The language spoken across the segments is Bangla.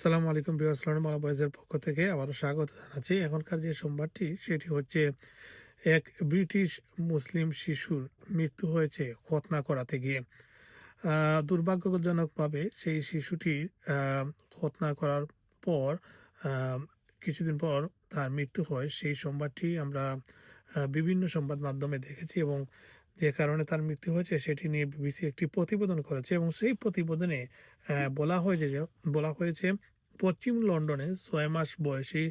সালামু আলাইকুম বিয়াসলাম মালা বয়েজের পক্ষ থেকে আবারও স্বাগত জানাচ্ছি। এখনকার যে সোমবারটি, সেটি হচ্ছে এক ব্রিটিশ মুসলিম শিশুর মৃত্যু হয়েছে খতনা করাতে গিয়ে। দুর্ভাগ্যজনকভাবে সেই শিশুটি খতনা করার পর কিছুদিন পর তার মৃত্যু হয়। সেই সোমবারটি আমরা বিভিন্ন সংবাদ মাধ্যমে দেখেছি এবং যে কারণে তার মৃত্যু হয়েছে সেটি নিয়ে বিবিসি একটি প্রতিবেদন করেছে এবং সেই প্রতিবেদনে বলা হয়েছে যে বলা হয়েছে পশ্চিম লন্ডনে ছয় মাস বয়সী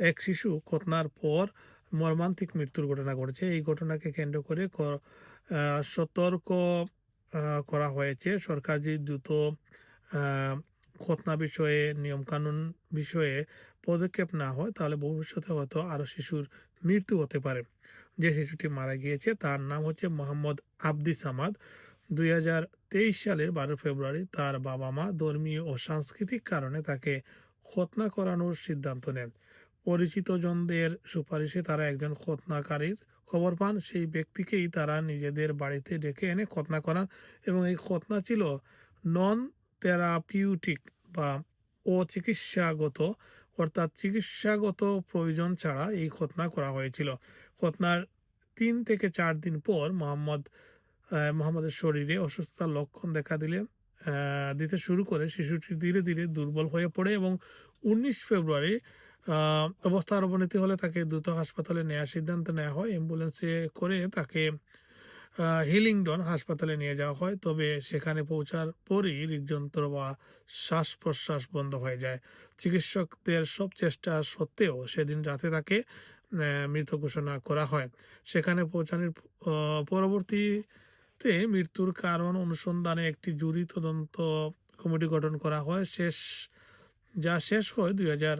এক শিশু খতনার পর মর্মান্তিক মৃত্যুর ঘটনা ঘটেছে। এই ঘটনাকে কেন্দ্র করে সতর্ক করা হয়েছে। সরকার যে দ্রুত খতনা বিষয়ে, নিয়মকানুন বিষয়ে পদক্ষেপ না হয়, তাহলে ভবিষ্যতে হয়তো আরও শিশুর মৃত্যু হতে পারে। যে শিশুটি মারা গিয়েছে, তার নাম হচ্ছে মোহাম্মদ আব্দি সামাদ। দুই হাজার তেইশ সালের বারো ফেব্রুয়ারি তার বাবা মা ধর্মীয় ও সাংস্কৃতিক কারণে তাকে খতনা করানোর সিদ্ধান্ত নেন। পরিচিত জনদের সুপারিশে তারা একজন খতনাকারীর খবর পান। সেই ব্যক্তিকেই তারা নিজেদের বাড়িতে ডেকে এনে খতনা করান এবং এই খতনা ছিল নন থেরাপিউটিক বা অচিকিৎসাগত অর্থাৎ চিকিৎসাগত প্রয়োজন ছাড়া এই খতনা করা হয়েছিল। খতনার তিন থেকে চার দিন পর মোহাম্মদ মোহাম্মদের শরীরে অসুস্থতার লক্ষণ দেখা দিলে দিতে শুরু করে শিশুটি ধীরে ধীরে দুর্বল হয়ে পড়ে এবং উনিশ ফেব্রুয়ারি অবস্থার অবনতি হলে তাকে দ্রুত হাসপাতালে নেওয়ার সিদ্ধান্ত নেওয়া হয়। অ্যাম্বুলেন্সে করে তাকে হিলিংডন হাসপাতালে নিয়ে যাওয়া হয়। তবে সেখানে পৌঁছার পরই হৃদযন্ত্র বা শ্বাস প্রশ্বাস বন্ধ হয়ে যায়। চিকিৎসকদের সব চেষ্টা সত্ত্বেও সেদিন রাতে তাকে মৃত ঘোষণা করা হয়। সেখানে পৌঁছানোর পরবর্তীতে মৃত্যুর কারণ অনুসন্ধানে একটি জুরি তদন্ত কমিটি গঠন করা হয়। শেষ, যা শেষ হয় দুই হাজার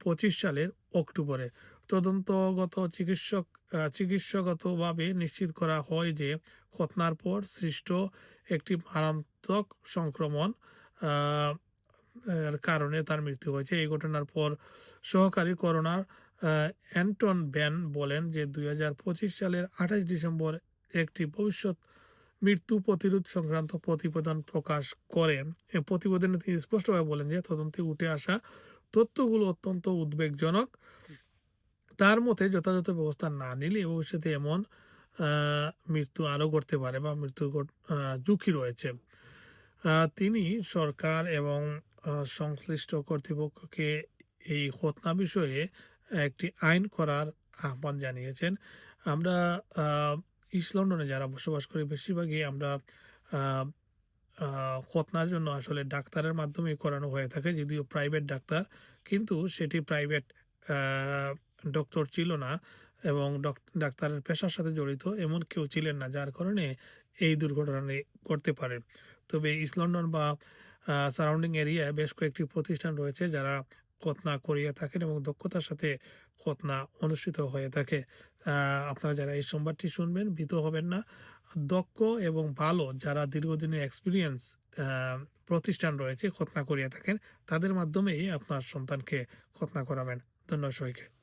পঁচিশ সালের অক্টোবরে। তদন্তগত চিকিৎসক চিকিৎসাগতভাবে নিশ্চিত করা হয় যে খতনার পর সৃষ্ট একটি মারাত্মক সংক্রমণ কারণে তার মৃত্যু হয়েছে। এই ঘটনার পর সহকারী করোনার অ্যান্টন ব্যান বলেন যে দুই হাজার পঁচিশ সালের আঠাশ ডিসেম্বর একটি ভবিষ্যৎ মৃত্যু প্রতিরোধ সংক্রান্ত প্রতিবেদন প্রকাশ করেন এই প্রতিবেদনে তিনি স্পষ্টভাবে বলেন যে তদন্তে উঠে আসা তথ্যগুলো অত্যন্ত উদ্বেগজনক। তার মতে যথাযথ ব্যবস্থা না নিলে ভবিষ্যতে এমন মৃত্যু আরও ঘটতে পারে বা মৃত্যু ঝুঁকি রয়েছে। তিনি সরকার এবং সংশ্লিষ্ট কর্তৃপক্ষকে এই হত্যা বিষয়ে একটি আইন করার আহ্বান জানিয়েছেন। আমরা ইস্ট লন্ডনে যারা বসবাস করি বেশিরভাগই আমরা খতনার জন্য আসলে ডাক্তারের মাধ্যমে করানো হয়ে থাকে, যদিও প্রাইভেট ডাক্তার, কিন্তু সেটি প্রাইভেট ডক্টর ছিল না এবং ডক- ডাক্তারের পেশার সাথে জড়িত এমন কেউ ছিলেন না, যার কারণে এই দুর্ঘটনাটি ঘটতে পারে। তবে ইস্ট লন্ডন বা সারাউন্ডিং এরিয়ায় বেশ কয়েকটি প্রতিষ্ঠান রয়েছে যারা খতনা করিয়ে থাকেন এবং দক্ষতার সাথে খতনা অনুষ্ঠিত হয়ে থাকে। আপনারা যারা এই সোমবারটি শুনবেন, ভীত হবেন না। দক্ষ এবং ভালো যারা দীর্ঘদিনের এক্সপিরিয়েন্স প্রতিষ্ঠান রয়েছে খতনা করিয়ে থাকেন, তাদের মাধ্যমেই আপনার সন্তানকে খতনা করাবেন। ধন্যবাদ সবাইকে।